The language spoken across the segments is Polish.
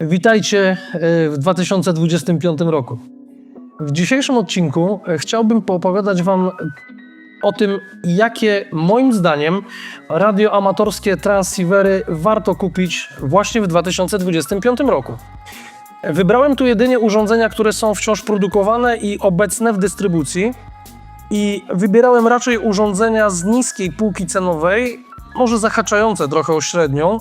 Witajcie e, w 2025 roku. W dzisiejszym odcinku e, chciałbym poopowiadać Wam o tym, jakie moim zdaniem radioamatorskie transceivery warto kupić właśnie w 2025 roku. Wybrałem tu jedynie urządzenia, które są wciąż produkowane i obecne w dystrybucji. I wybierałem raczej urządzenia z niskiej półki cenowej, może zahaczające trochę o średnią,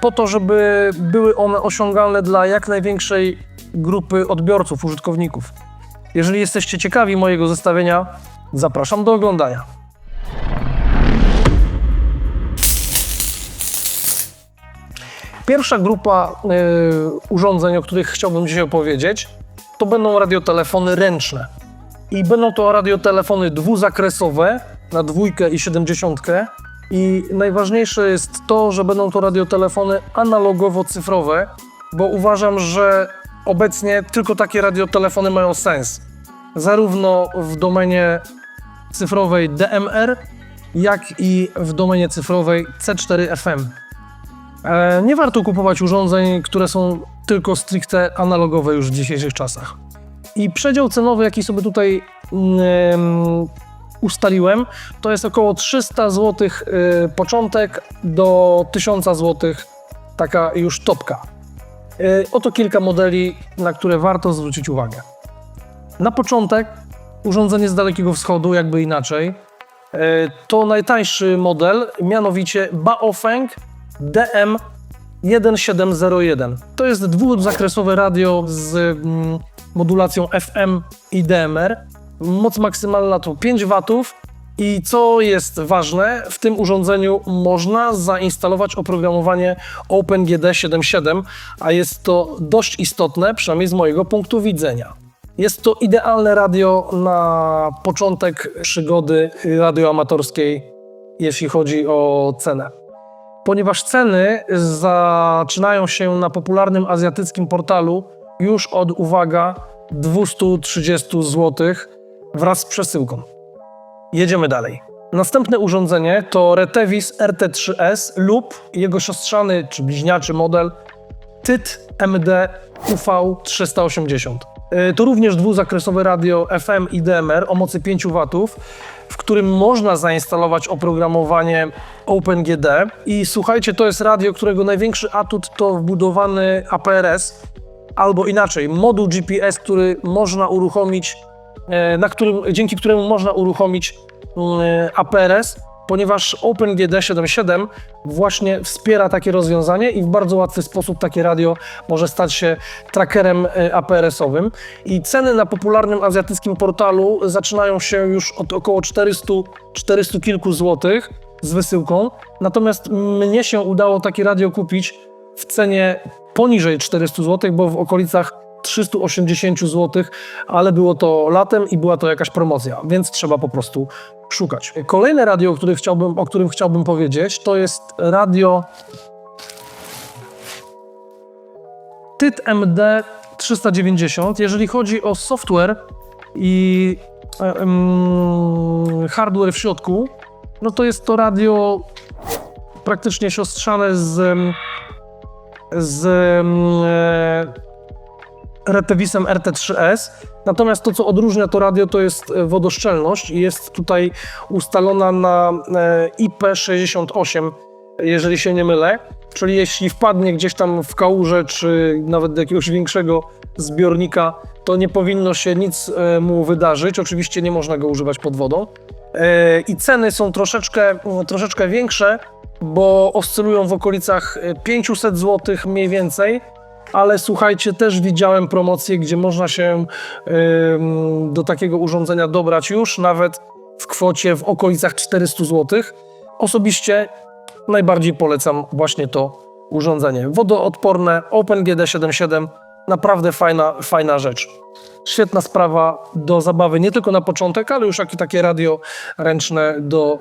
po to, żeby były one osiągalne dla jak największej grupy odbiorców, użytkowników. Jeżeli jesteście ciekawi mojego zestawienia, zapraszam do oglądania. Pierwsza grupa e, urządzeń, o których chciałbym dzisiaj opowiedzieć, to będą radiotelefony ręczne. I będą to radiotelefony dwuzakresowe na dwójkę i siedemdziesiątkę. I najważniejsze jest to, że będą to radiotelefony analogowo-cyfrowe, bo uważam, że obecnie tylko takie radiotelefony mają sens. Zarówno w domenie cyfrowej DMR, jak i w domenie cyfrowej C4 FM. E, Nie warto kupować urządzeń, które są tylko stricte analogowe już w dzisiejszych czasach. I przedział cenowy, jaki sobie tutaj mm, ustaliłem, to jest około 300 zł y, początek do 1000 zł taka już topka. Y, oto kilka modeli, na które warto zwrócić uwagę. Na początek urządzenie z Dalekiego Wschodu, jakby inaczej. Y, to najtańszy model, mianowicie Baofeng DM 1701. To jest dwuzakresowe radio z mm, modulacją FM i DMR. Moc maksymalna to 5 W. I co jest ważne, w tym urządzeniu można zainstalować oprogramowanie OpenGD 7.7, a jest to dość istotne, przynajmniej z mojego punktu widzenia. Jest to idealne radio na początek przygody radioamatorskiej, jeśli chodzi o cenę ponieważ ceny zaczynają się na popularnym azjatyckim portalu już od, uwaga, 230 zł wraz z przesyłką. Jedziemy dalej. Następne urządzenie to Retevis RT3S lub jego siostrzany czy bliźniaczy model TYT MD UV380. Y, To również dwuzakresowe radio FM i DMR o mocy 5 W, w którym można zainstalować oprogramowanie OpenGD. I słuchajcie, to jest radio, którego największy atut to wbudowany APRS, albo inaczej, moduł GPS, który można uruchomić, na którym, dzięki któremu można uruchomić e, APRS, ponieważ OpenGD 7.7 właśnie wspiera takie rozwiązanie i w bardzo łatwy sposób takie radio może stać się trackerem e, APRS-owym. I ceny na popularnym azjatyckim portalu zaczynają się już od około 400, 400 kilku złotych z wysyłką. Natomiast mnie się udało takie radio kupić w cenie poniżej 400 zł, bo w okolicach 380 zł, ale było to latem i była to jakaś promocja, więc trzeba po prostu szukać. Kolejne radio, o którym chciałbym, o którym chciałbym powiedzieć, to jest radio TYT MD 390. Jeżeli chodzi o software i hardware w środku, no to jest to radio praktycznie siostrzane z, z Retevisem RT3S. Natomiast to, co odróżnia to radio, to jest e, wodoszczelność i jest tutaj ustalona na e, IP68, jeżeli się nie mylę. Czyli jeśli wpadnie gdzieś tam w kałużę, czy nawet do jakiegoś większego zbiornika, to nie powinno się nic e, mu wydarzyć. Oczywiście nie można go używać pod wodą. I ceny są troszeczkę, troszeczkę większe, bo oscylują w okolicach e, 500 zł mniej więcej ale słuchajcie, też widziałem promocje, gdzie można się do takiego urządzenia dobrać już nawet w kwocie w okolicach 400 zł. Osobiście najbardziej polecam właśnie to urządzenie. Wodoodporne OpenGD 7.7, naprawdę fajna, fajna rzecz. Świetna sprawa do zabawy nie tylko na początek, ale już jak takie radio ręczne do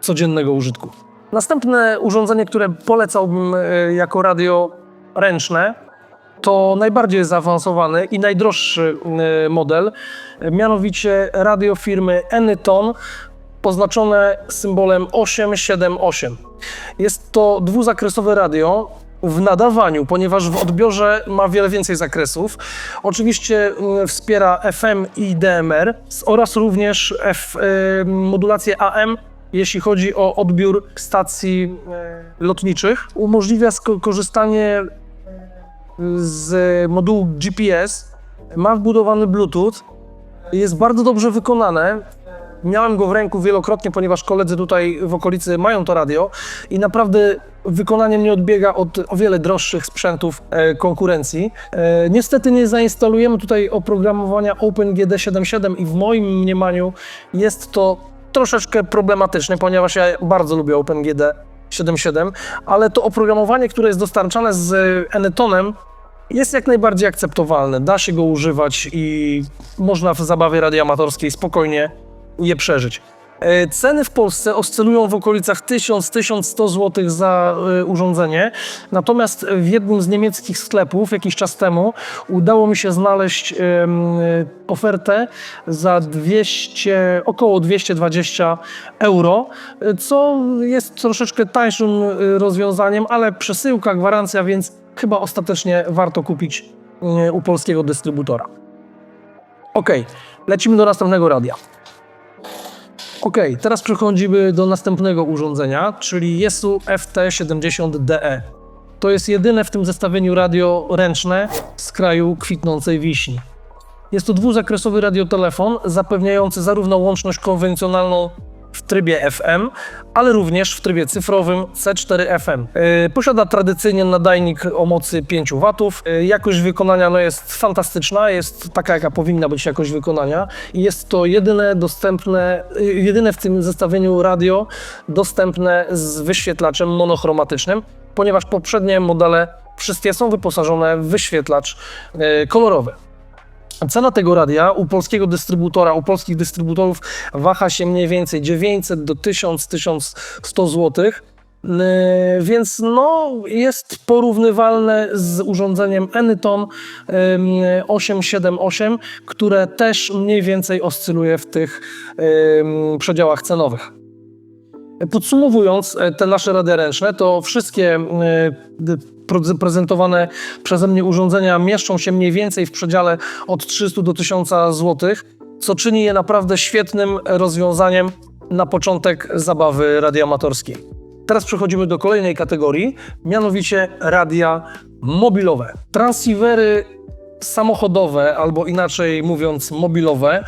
codziennego użytku. Następne urządzenie, które polecałbym e, jako radio ręczne, to najbardziej zaawansowany i najdroższy y, model, mianowicie radio firmy Anyton, oznaczone symbolem 878. Jest to dwuzakresowe radio w nadawaniu, ponieważ w odbiorze ma wiele więcej zakresów. Oczywiście mm, wspiera FM i DMR oraz również F, y, modulację AM, jeśli chodzi o odbiór stacji y, lotniczych. Umożliwia sko- korzystanie z modułu GPS. Ma wbudowany Bluetooth. Jest bardzo dobrze wykonane. Miałem go w ręku wielokrotnie, ponieważ koledzy tutaj w okolicy mają to radio i naprawdę wykonanie nie odbiega od o wiele droższych sprzętów e, konkurencji. E, niestety nie zainstalujemy tutaj oprogramowania OpenGD77 i w moim mniemaniu jest to troszeczkę problematyczne, ponieważ ja bardzo lubię OpenGD 7.7, ale to oprogramowanie, które jest dostarczane z Enetonem, jest jak najbardziej akceptowalne. Da się go używać i można w zabawie radioamatorskiej spokojnie je przeżyć. E, Ceny w Polsce oscylują w okolicach 1000-1100 zł za e, urządzenie. Natomiast w jednym z niemieckich sklepów jakiś czas temu udało mi się znaleźć e, ofertę za 200, około 220 euro, co jest troszeczkę tańszym rozwiązaniem, ale przesyłka, gwarancja, więc chyba ostatecznie warto kupić u polskiego dystrybutora. Ok, lecimy do następnego radia. Ok, teraz przechodzimy do następnego urządzenia, czyli Yesu FT70DE. E. To jest jedyne w tym zestawieniu radio ręczne z kraju kwitnącej wiśni. Jest to dwuzakresowy radiotelefon zapewniający zarówno łączność konwencjonalną w trybie FM, ale również w trybie cyfrowym C4FM. Yy, Posiada tradycyjnie nadajnik o mocy 5 W. Yy, Jakość wykonania no, jest fantastyczna, jest taka jaka powinna być jakość wykonania jest to jedyne dostępne, yy, jedyne w tym zestawieniu radio dostępne z wyświetlaczem monochromatycznym, ponieważ poprzednie modele wszystkie są wyposażone w wyświetlacz kolorowy. Cena tego radia u polskiego dystrybutora, u polskich dystrybutorów waha się mniej więcej 900 do 1000-1100 zł. Więc no, jest porównywalne z urządzeniem Anyton ym, 878, które też mniej więcej oscyluje w tych ym, przedziałach cenowych. Podsumowując te nasze radia ręczne, to wszystkie pro- prezentowane przeze mnie urządzenia mieszczą się mniej więcej w przedziale od 300 do 1000 zł, co czyni je naprawdę świetnym rozwiązaniem na początek zabawy radioamatorskiej. Teraz przechodzimy do kolejnej kategorii, mianowicie radia mobilowe. Transceivery samochodowe, albo inaczej mówiąc mobilowe,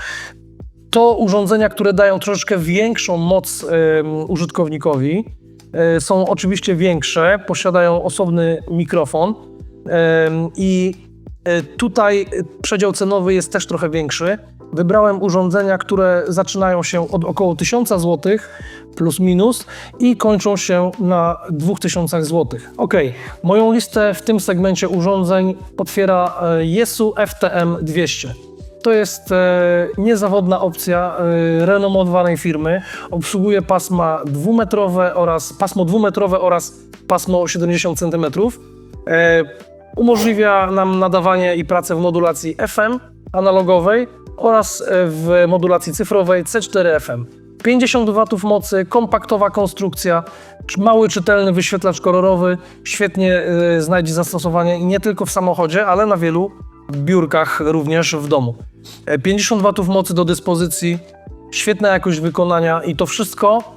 to urządzenia, które dają troszeczkę większą moc em, użytkownikowi. E, są oczywiście większe, posiadają osobny mikrofon i e, tutaj przedział cenowy jest też trochę większy. Wybrałem urządzenia, które zaczynają się od około 1000 zł plus minus i kończą się na 2000 zł. Ok, moją listę w tym segmencie urządzeń otwiera e, Yesu FTM 200. To jest e, niezawodna opcja e, renomowanej firmy. Obsługuje pasma dwumetrowe oraz pasmo dwumetrowe oraz pasmo 70 cm. E, umożliwia nam nadawanie i pracę w modulacji FM analogowej oraz e, w modulacji cyfrowej C4FM. 50 W mocy, kompaktowa konstrukcja, mały czytelny wyświetlacz kolorowy, świetnie e, znajdzie zastosowanie nie tylko w samochodzie, ale na wielu biurkach również w domu. E, 50 W mocy do dyspozycji, świetna jakość wykonania i to wszystko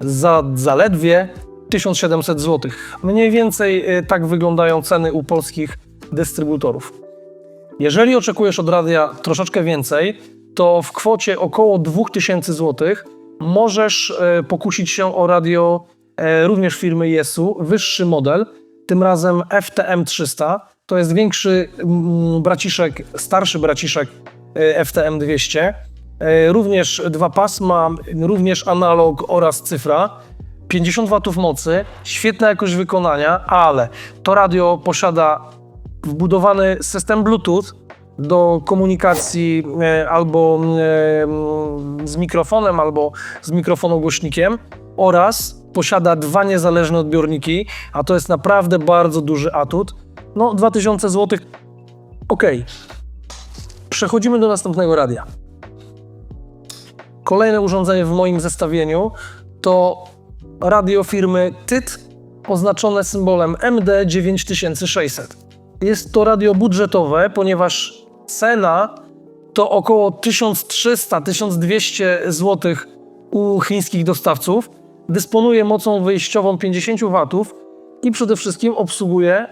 za zaledwie 1700 zł. Mniej więcej e, tak wyglądają ceny u polskich dystrybutorów. Jeżeli oczekujesz od radia troszeczkę więcej, to w kwocie około 2000 zł możesz e, pokusić się o radio e, również firmy Yesu, wyższy model, tym razem FTM 300. To jest większy mm, braciszek, starszy braciszek e, FTM 200. E, Również dwa pasma, również analog oraz cyfra. 50 W mocy, świetna jakość wykonania, ale to radio posiada wbudowany system Bluetooth do komunikacji e, albo z mikrofonem, albo z mikrofonogłośnikiem oraz posiada dwa niezależne odbiorniki, a to jest naprawdę bardzo duży atut. No, 2000 zł. Ok. Przechodzimy do następnego radia. Kolejne urządzenie w moim zestawieniu to radio firmy TYT oznaczone symbolem MD9600. Jest to radio budżetowe, ponieważ cena to około 1300-1200 zł u chińskich dostawców. Dysponuje mocą wyjściową 50 W i przede wszystkim obsługuje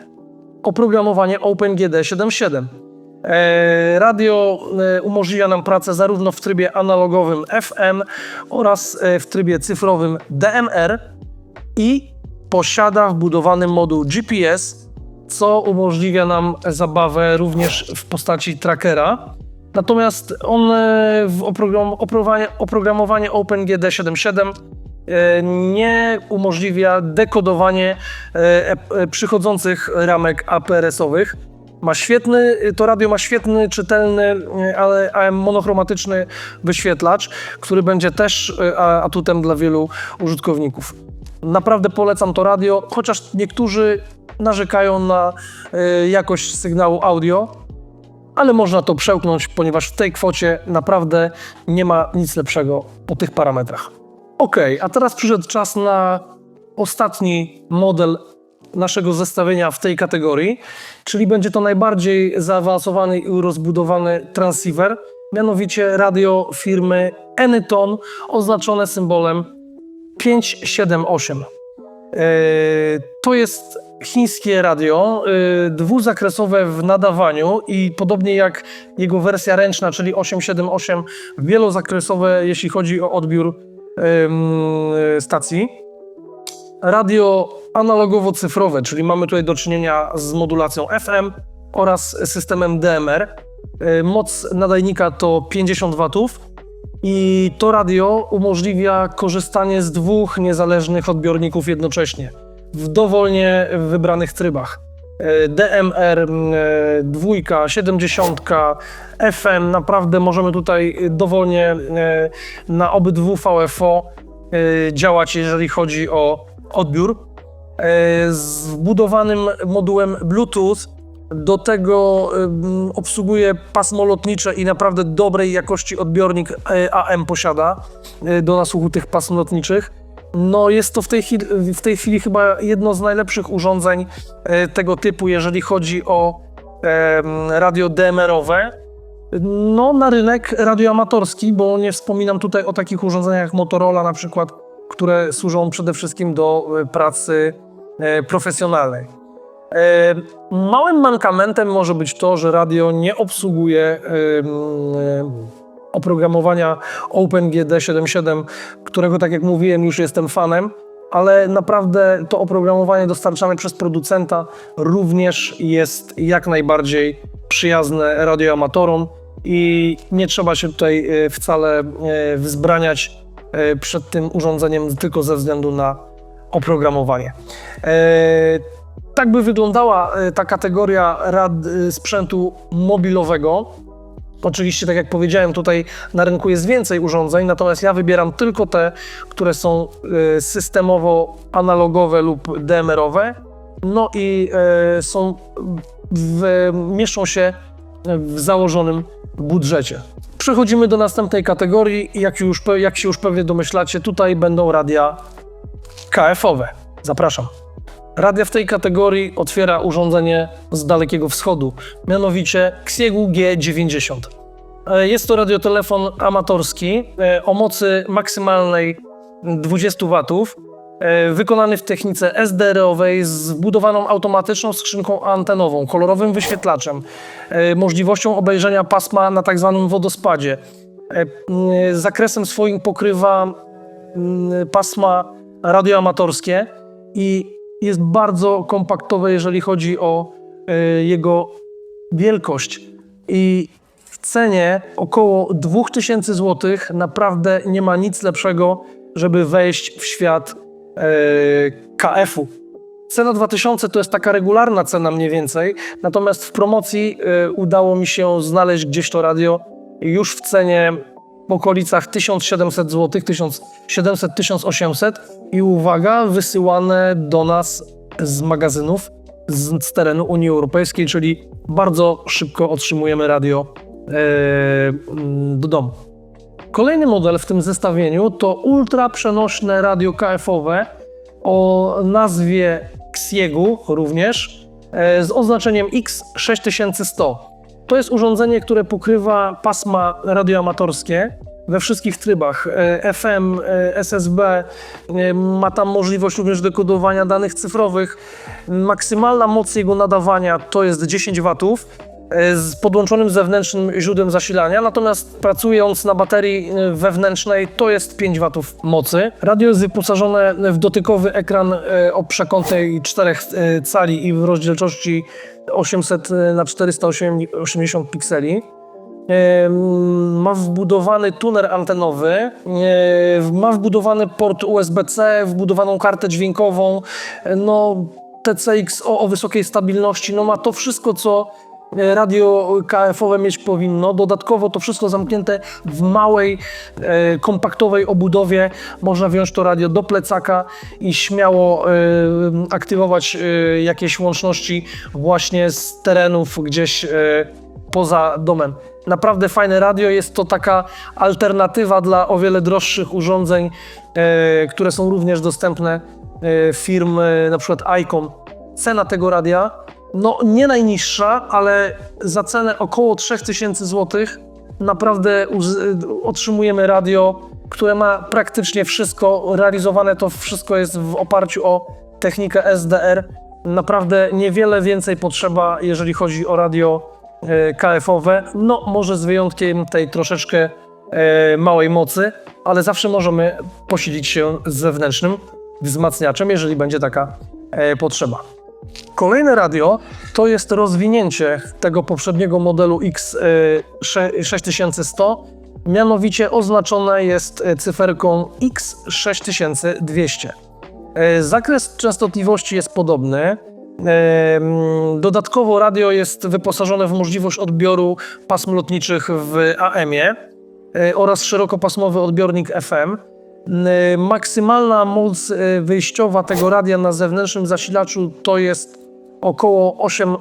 oprogramowanie OpenGD 7.7. E, Radio e, umożliwia nam pracę zarówno w trybie analogowym FM oraz e, w trybie cyfrowym DMR i posiada wbudowany moduł GPS, co umożliwia nam zabawę również w postaci trackera. Natomiast on w oprogram, oprogramowanie, oprogramowanie OpenGD 7.7 e, nie umożliwia dekodowanie e, e, przychodzących ramek APRS-owych. Ma świetny, to radio ma świetny, czytelny, e, ale ale monochromatyczny wyświetlacz, który będzie też e, atutem dla wielu użytkowników. Naprawdę polecam to radio, chociaż niektórzy narzekają na e, jakość sygnału audio, ale można to przełknąć, ponieważ w tej kwocie naprawdę nie ma nic lepszego po tych parametrach. Ok, a teraz przyszedł czas na ostatni model naszego zestawienia w tej kategorii, czyli będzie to najbardziej zaawansowany i rozbudowany transceiver, mianowicie radio firmy Anyton oznaczone symbolem 578. E, To jest chińskie radio, e, dwuzakresowe w nadawaniu i podobnie jak jego wersja ręczna, czyli 878, wielozakresowe, jeśli chodzi o odbiór stacji. Radio analogowo-cyfrowe, czyli mamy tutaj do czynienia z modulacją FM oraz systemem DMR. E, Moc nadajnika to 50 W i to radio umożliwia korzystanie z dwóch niezależnych odbiorników jednocześnie w dowolnie wybranych trybach. DMR, m, e, dwójka, 70, FM, naprawdę możemy tutaj dowolnie e, na obydwu VFO e, działać, jeżeli chodzi o odbiór. Z wbudowanym modułem Bluetooth do tego ym, obsługuje pasmo lotnicze i naprawdę dobrej jakości odbiornik AM posiada do nasłuchu tych pasm lotniczych. No jest to w tej, chwili, w tej chwili chyba jedno z najlepszych urządzeń e, tego typu, jeżeli chodzi o radio DMR-owe. No na rynek radioamatorski, bo nie wspominam tutaj o takich urządzeniach jak Motorola na przykład, które służą przede wszystkim do e, pracy e, profesjonalnej. Małym mankamentem może być to, że radio nie obsługuje oprogramowania OpenGD 7.7, którego, tak jak mówiłem, już jestem fanem, ale naprawdę to oprogramowanie dostarczane przez producenta również jest jak najbardziej przyjazne radioamatorom i nie trzeba się tutaj e, wcale e, wzbraniać e, przed tym urządzeniem tylko ze względu na oprogramowanie. Tak by wyglądała ta kategoria rad sprzętu mobilowego. Oczywiście, tak jak powiedziałem, tutaj na rynku jest więcej urządzeń, natomiast ja wybieram tylko te, które są e, systemowo analogowe lub DMR-owe. No i e, są w, mieszczą się w założonym budżecie. Przechodzimy do następnej kategorii jak, już, jak się już pewnie domyślacie, tutaj będą radia KF-owe. Zapraszam. Radia w tej kategorii otwiera urządzenie z Dalekiego Wschodu, mianowicie Xiegu G90. E, Jest to radiotelefon amatorski e, o mocy maksymalnej 20 W, e, wykonany w technice SDR-owej z wbudowaną automatyczną skrzynką antenową, kolorowym wyświetlaczem, możliwością obejrzenia pasma na tak zwanym wodospadzie. Zakresem swoim pokrywa mm, pasma radioamatorskie i jest bardzo kompaktowe, jeżeli chodzi o e, jego wielkość. I w cenie około 2000 zł naprawdę nie ma nic lepszego, żeby wejść w świat e, KF-u. Cena 2000 to jest taka regularna cena mniej więcej, natomiast w promocji e, udało mi się znaleźć gdzieś to radio już w cenie w okolicach 1700 zł, 1700-1800 i uwaga, wysyłane do nas z magazynów z, z terenu Unii Europejskiej, czyli bardzo szybko otrzymujemy radio e, do domu. Kolejny model w tym zestawieniu to ultra przenośne radio KF-owe o nazwie Xiegu również e, z oznaczeniem X6100. To jest urządzenie, które pokrywa pasma radioamatorskie we wszystkich trybach e, FM, e, SSB, e, ma tam możliwość również dekodowania danych cyfrowych. Maksymalna moc jego nadawania to jest 10 watów z podłączonym zewnętrznym źródłem zasilania, natomiast pracując na baterii e, wewnętrznej to jest 5 watów mocy. Radio jest wyposażone w dotykowy ekran e, o przekątnej 4 e, cali i w rozdzielczości 800 na 480 pikseli. E, Ma wbudowany tuner antenowy, e, ma wbudowany port USB-C, wbudowaną kartę dźwiękową, e, no TCX o, wysokiej stabilności, no ma to wszystko, co e, radio KF-owe mieć powinno. Dodatkowo to wszystko zamknięte w małej, e, kompaktowej obudowie. Można wziąć to radio do plecaka i śmiało e, aktywować e, jakieś łączności właśnie z terenów gdzieś e, poza domem. Naprawdę fajne radio, jest to taka alternatywa dla o wiele droższych urządzeń, e, które są również dostępne e, firm e, na przykład ICOM. Cena tego radia, no nie najniższa, ale za cenę około 3000 zł naprawdę otrzymujemy radio, które ma praktycznie wszystko, realizowane to wszystko jest w oparciu o technikę SDR. Naprawdę niewiele więcej potrzeba, jeżeli chodzi o radio KF-owe, no może z wyjątkiem tej troszeczkę e, małej mocy, ale zawsze możemy posilić się z zewnętrznym wzmacniaczem, jeżeli będzie taka e, potrzeba. Kolejne radio to jest rozwinięcie tego poprzedniego modelu X6100, mianowicie oznaczone jest e, cyferką X6200. E, Zakres częstotliwości jest podobny. E, Dodatkowo radio jest wyposażone w możliwość odbioru pasm lotniczych w AM-ie e, oraz szerokopasmowy odbiornik FM. N- Maksymalna moc e, wyjściowa tego radia na zewnętrznym zasilaczu to jest około 8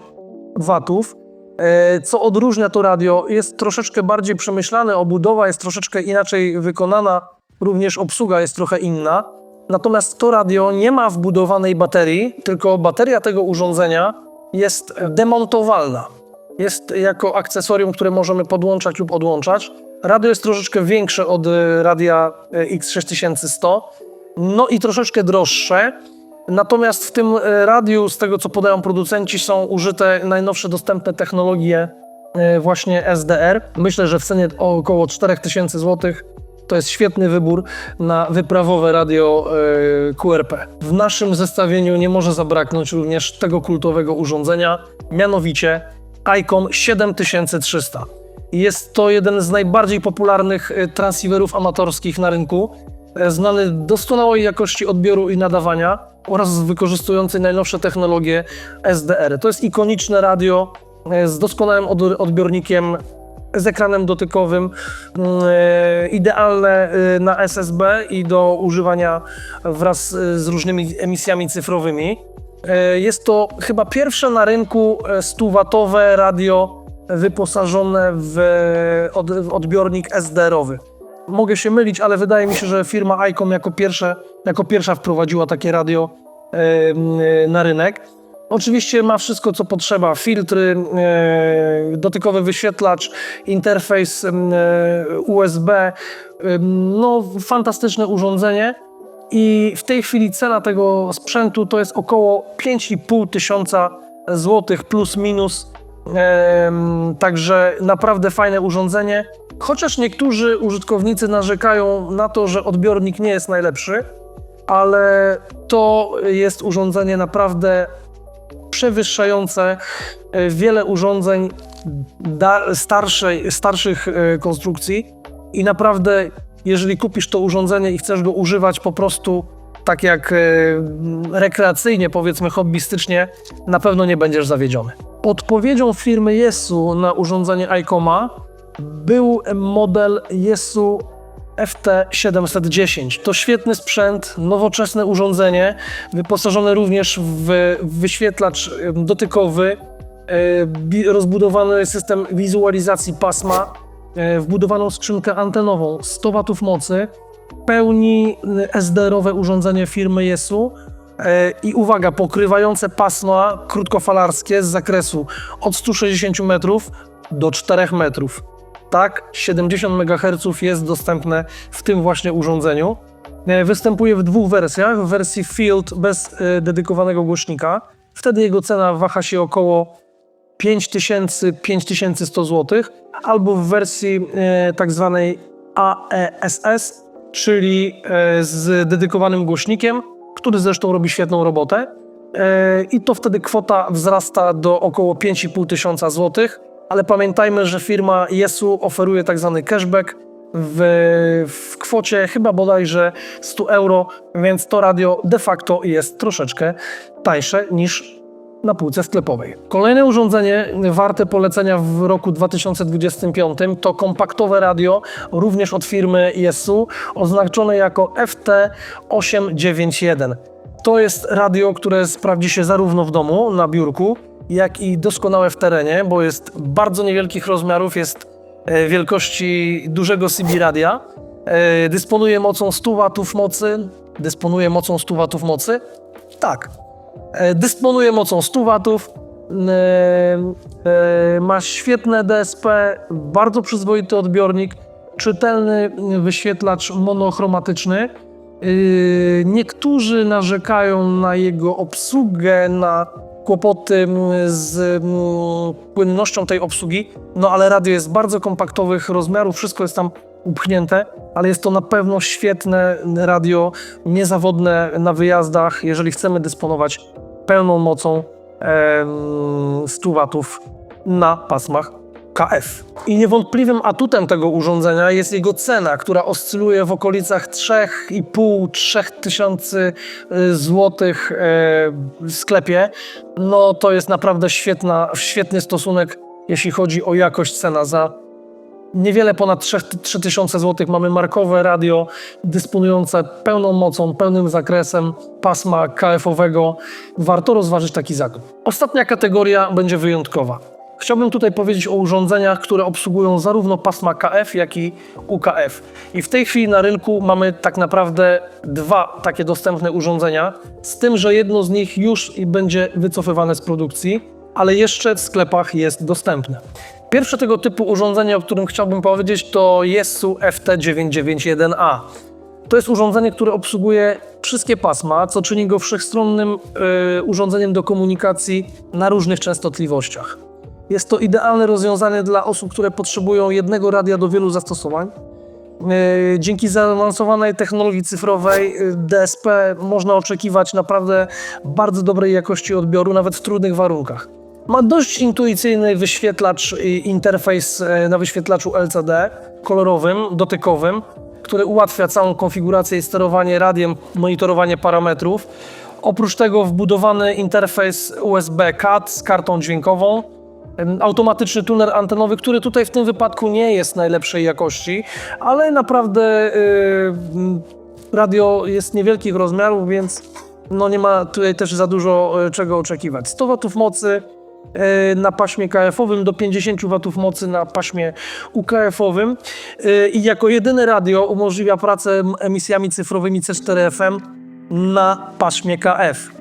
watów. E, Co odróżnia to radio? Jest troszeczkę bardziej przemyślane, obudowa jest troszeczkę inaczej wykonana, również obsługa jest trochę inna. Natomiast to radio nie ma wbudowanej baterii, tylko bateria tego urządzenia jest demontowalna. Jest jako akcesorium, które możemy podłączać lub odłączać. Radio jest troszeczkę większe od e, radia e, X6100, no i troszeczkę droższe. Natomiast w tym e, radiu, z tego co podają producenci, są użyte najnowsze dostępne technologie właśnie SDR. Myślę, że w cenie około 4000 zł to jest świetny wybór na wyprawowe radio QRP. W naszym zestawieniu nie może zabraknąć również tego kultowego urządzenia, mianowicie ICOM 7300. Jest to jeden z najbardziej popularnych e, transceiverów amatorskich na rynku, e, znany doskonałej jakości odbioru i nadawania oraz wykorzystujący najnowsze technologie SDR. To jest ikoniczne radio e, z doskonałym od- odbiornikiem, z ekranem dotykowym, mm, idealne na SSB i do używania wraz z różnymi emisjami cyfrowymi. Jest to chyba pierwsze na rynku e, 100-watowe radio wyposażone w od, w odbiornik SDR-owy. Mogę się mylić, ale wydaje mi się, że firma ICOM jako, pierwsze, jako pierwsza wprowadziła takie radio e, na rynek. Oczywiście ma wszystko, co potrzeba: filtry, e, dotykowy wyświetlacz, interfejs e, USB. No, fantastyczne urządzenie. I w tej chwili cena tego sprzętu to jest około 5,5 tysiąca złotych plus minus. Także naprawdę fajne urządzenie. Chociaż niektórzy użytkownicy narzekają na to, że odbiornik nie jest najlepszy, ale to jest urządzenie naprawdę przewyższające e, wiele urządzeń starszej, starszych e, konstrukcji i naprawdę jeżeli kupisz to urządzenie i chcesz go używać po prostu tak jak e, rekreacyjnie, powiedzmy hobbystycznie, na pewno nie będziesz zawiedziony. Odpowiedzią firmy Yesu na urządzenie ICOMA był model Yesu FT710. To świetny sprzęt, nowoczesne urządzenie, wyposażone również w wyświetlacz dotykowy, e, rozbudowany system wizualizacji pasma, e, wbudowaną skrzynkę antenową 100 W mocy, pełni SDR-owe urządzenie firmy Yesu E, I uwaga, pokrywające pasma krótkofalarskie z zakresu od 160 metrów do 4 metrów. Tak, 70 MHz jest dostępne w tym właśnie urządzeniu. E, Występuje w dwóch wersjach. W wersji Field bez e, dedykowanego głośnika. Wtedy jego cena waha się około 5000-5100 zł, albo w wersji tak zwanej AESS, czyli e, z dedykowanym głośnikiem, który zresztą robi świetną robotę. E, I to wtedy kwota wzrasta do około 5,5 tysiąca złotych, ale pamiętajmy, że firma Jesu oferuje tak zwany cashback w, w kwocie chyba bodajże 100 euro, więc to radio de facto jest troszeczkę tańsze niż na półce sklepowej. Kolejne urządzenie warte polecenia w roku 2025 to kompaktowe radio, również od firmy Jesu, oznaczone jako FT891. To jest radio, które sprawdzi się zarówno w domu, na biurku, jak i doskonałe w terenie, bo jest bardzo niewielkich rozmiarów, jest e, wielkości dużego CB radia, e, dysponuje mocą 100 watów mocy, dysponuje mocą 100 watów mocy, tak, Dysponuje mocą 100 watów. e, e, Ma świetne DSP, bardzo przyzwoity odbiornik, czytelny wyświetlacz monochromatyczny. E, Niektórzy narzekają na jego obsługę, na kłopoty z płynnością tej obsługi, no ale radio jest bardzo kompaktowych rozmiarów, wszystko jest tam upchnięte, ale jest to na pewno świetne radio, niezawodne na wyjazdach, jeżeli chcemy dysponować pełną mocą em, 100 watów na pasmach KF. I niewątpliwym atutem tego urządzenia jest jego cena, która oscyluje w okolicach 3,5-3 tysięcy złotych e, w sklepie. No to jest naprawdę świetna, świetny stosunek, jeśli chodzi o jakość cena za niewiele ponad 3 3000 zł mamy markowe radio dysponujące pełną mocą, pełnym zakresem pasma KF-owego. Warto rozważyć taki zakup. Ostatnia kategoria będzie wyjątkowa. Chciałbym tutaj powiedzieć o urządzeniach, które obsługują zarówno pasma KF, jak i UKF. I w tej chwili na rynku mamy tak naprawdę dwa takie dostępne urządzenia, z tym, że jedno z nich już będzie wycofywane z produkcji, ale jeszcze w sklepach jest dostępne. Pierwsze tego typu urządzenie, o którym chciałbym powiedzieć, to Yesu FT991A. To jest urządzenie, które obsługuje wszystkie pasma, co czyni go wszechstronnym y, urządzeniem do komunikacji na różnych częstotliwościach. Jest to idealne rozwiązanie dla osób, które potrzebują jednego radia do wielu zastosowań. Y, Dzięki zaawansowanej technologii cyfrowej y, DSP można oczekiwać naprawdę bardzo dobrej jakości odbioru, nawet w trudnych warunkach. Ma dość intuicyjny wyświetlacz i interfejs e, na wyświetlaczu LCD kolorowym, dotykowym, który ułatwia całą konfigurację i sterowanie radiem, monitorowanie parametrów. Oprócz tego wbudowany interfejs USB CAT z kartą dźwiękową, automatyczny tuner antenowy, który tutaj w tym wypadku nie jest najlepszej jakości, ale naprawdę yy, radio jest niewielkich rozmiarów, więc no nie ma tutaj też za dużo e, czego oczekiwać. 100 watów mocy na paśmie KF-owym do 50 watów mocy na paśmie UKF-owym E, i jako jedyne radio umożliwia pracę emisjami cyfrowymi C4FM na paśmie KF.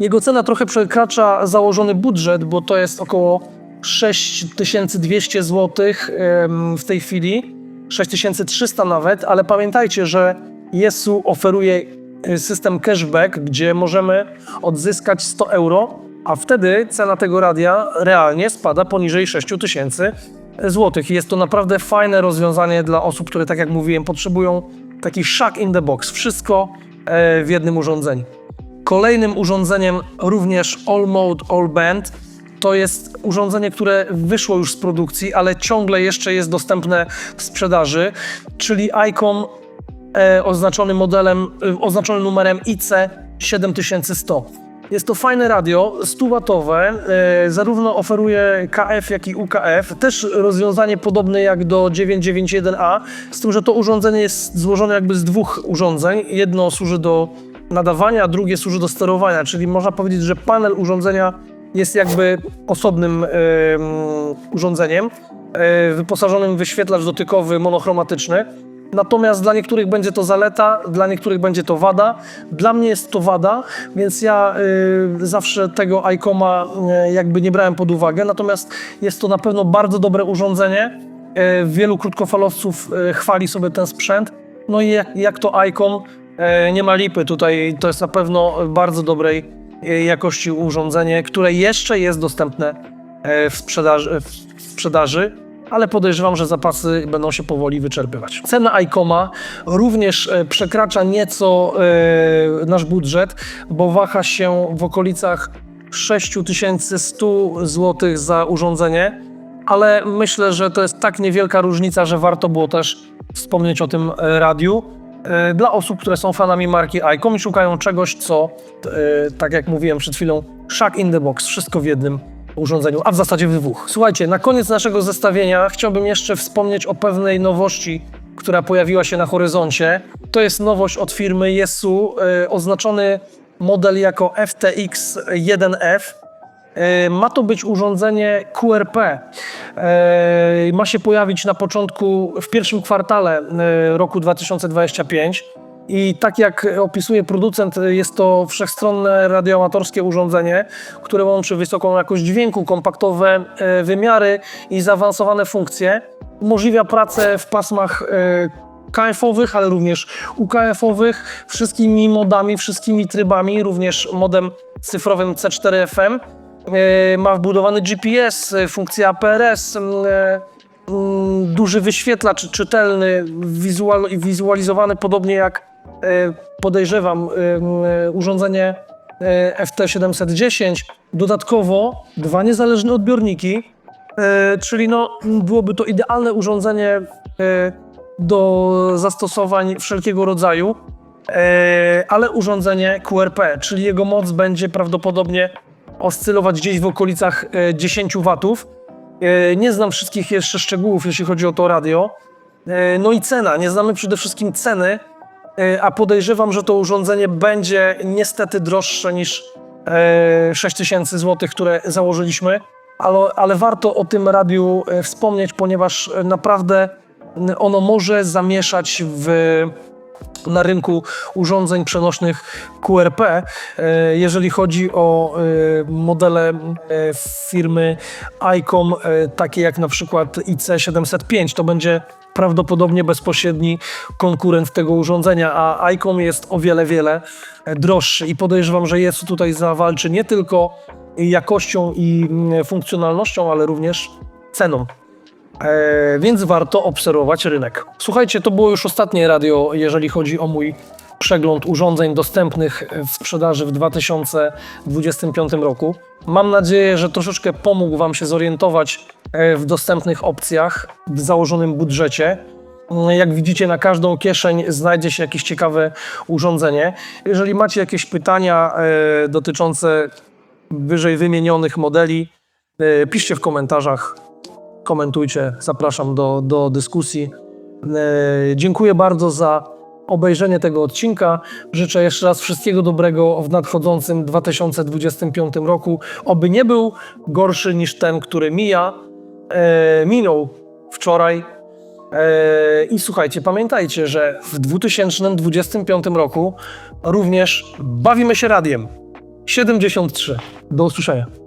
Jego cena trochę przekracza założony budżet, bo to jest około 6200 zł w tej chwili, 6300 nawet, ale pamiętajcie, że Jesu oferuje e, system cashback, gdzie możemy odzyskać 100 euro, a wtedy cena tego radia realnie spada poniżej 6000 zł. Jest to naprawdę fajne rozwiązanie dla osób, które, tak jak mówiłem, potrzebują taki shock in the box, wszystko e, w jednym urządzeniu. Kolejnym urządzeniem również All Mode All Band to jest urządzenie, które wyszło już z produkcji, ale ciągle jeszcze jest dostępne w sprzedaży, czyli ICOM e, oznaczony modelem, e, oznaczony numerem IC7100. Jest to fajne radio, 100-watowe, e, zarówno oferuje KF, jak i UKF. Też rozwiązanie podobne jak do 991A, z tym, że to urządzenie jest złożone jakby z dwóch urządzeń. Jedno służy do nadawania, drugie służy do sterowania, czyli można powiedzieć, że panel urządzenia jest jakby osobnym em, urządzeniem, e, wyposażonym w wyświetlacz dotykowy monochromatyczny. Natomiast dla niektórych będzie to zaleta, dla niektórych będzie to wada. Dla mnie jest to wada, więc ja y, zawsze tego ICOMA y, jakby nie brałem pod uwagę. Natomiast jest to na pewno bardzo dobre urządzenie. Y, wielu krótkofalowców y, chwali sobie ten sprzęt. No i jak, jak to ICOM, y, nie ma lipy. Tutaj to jest na pewno bardzo dobrej y, jakości urządzenie, które jeszcze jest dostępne y, w sprzedaży. W sprzedaży ale podejrzewam, że zapasy będą się powoli wyczerpywać. Cena ICOMA również e, przekracza nieco e, nasz budżet, bo waha się w okolicach 6100 zł za urządzenie, ale myślę, że to jest tak niewielka różnica, że warto było też wspomnieć o tym e, radiu. Dla osób, które są fanami marki ICOM i szukają czegoś, co, tak jak mówiłem przed chwilą, shack in the box, wszystko w jednym urządzeniu, a w zasadzie w dwóch. Słuchajcie, na koniec naszego zestawienia chciałbym jeszcze wspomnieć o pewnej nowości, która pojawiła się na horyzoncie. To jest nowość od firmy Yesu, e, oznaczony model jako FTX1F. E, Ma to być urządzenie QRP. E, Ma się pojawić na początku, w pierwszym kwartale roku 2025. I tak jak opisuje producent, jest to wszechstronne radioamatorskie urządzenie, które łączy wysoką jakość dźwięku, kompaktowe e, wymiary i zaawansowane funkcje. Umożliwia pracę w pasmach e, KF-owych, ale również UKF-owych, wszystkimi modami, wszystkimi trybami, również modem cyfrowym C4FM. E, Ma wbudowany GPS, funkcję APRS, duży wyświetlacz czytelny, wizual, wizualizowany podobnie jak podejrzewam e, urządzenie e, FT710. Dodatkowo dwa niezależne odbiorniki, czyli no, byłoby to idealne urządzenie do zastosowań wszelkiego rodzaju, ale urządzenie QRP, czyli jego moc będzie prawdopodobnie oscylować gdzieś w okolicach e, 10 watów. E, Nie znam wszystkich jeszcze szczegółów, jeśli chodzi o to radio. No i cena. Nie znamy przede wszystkim ceny, a podejrzewam, że to urządzenie będzie niestety droższe niż e, 6000 zł, które założyliśmy, ale, ale warto o tym radiu e, wspomnieć, ponieważ e, naprawdę ono może zamieszać w na rynku urządzeń przenośnych QRP. E, Jeżeli chodzi o e, modele e, firmy ICOM, takie jak na przykład IC705, to będzie prawdopodobnie bezpośredni konkurent tego urządzenia, a ICOM jest o wiele, wiele droższy i podejrzewam, że jest tutaj zawalczy nie tylko jakością i mm, funkcjonalnością, ale również ceną. E, więc warto obserwować rynek. Słuchajcie, to było już ostatnie radio, jeżeli chodzi o mój przegląd urządzeń dostępnych w sprzedaży w 2025 roku. Mam nadzieję, że troszeczkę pomógł Wam się zorientować e, w dostępnych opcjach w założonym budżecie. Mm, Jak widzicie, na każdą kieszeń znajdzie się jakieś ciekawe urządzenie. Jeżeli macie jakieś pytania e, dotyczące wyżej wymienionych modeli, e, piszcie w komentarzach komentujcie, zapraszam do, do dyskusji. E, dziękuję bardzo za obejrzenie tego odcinka. Życzę jeszcze raz wszystkiego dobrego w nadchodzącym 2025 roku. Oby nie był gorszy niż ten, który mija, e, minął wczoraj. E, I słuchajcie, pamiętajcie, że w 2025 roku również bawimy się radiem. 73. Do usłyszenia.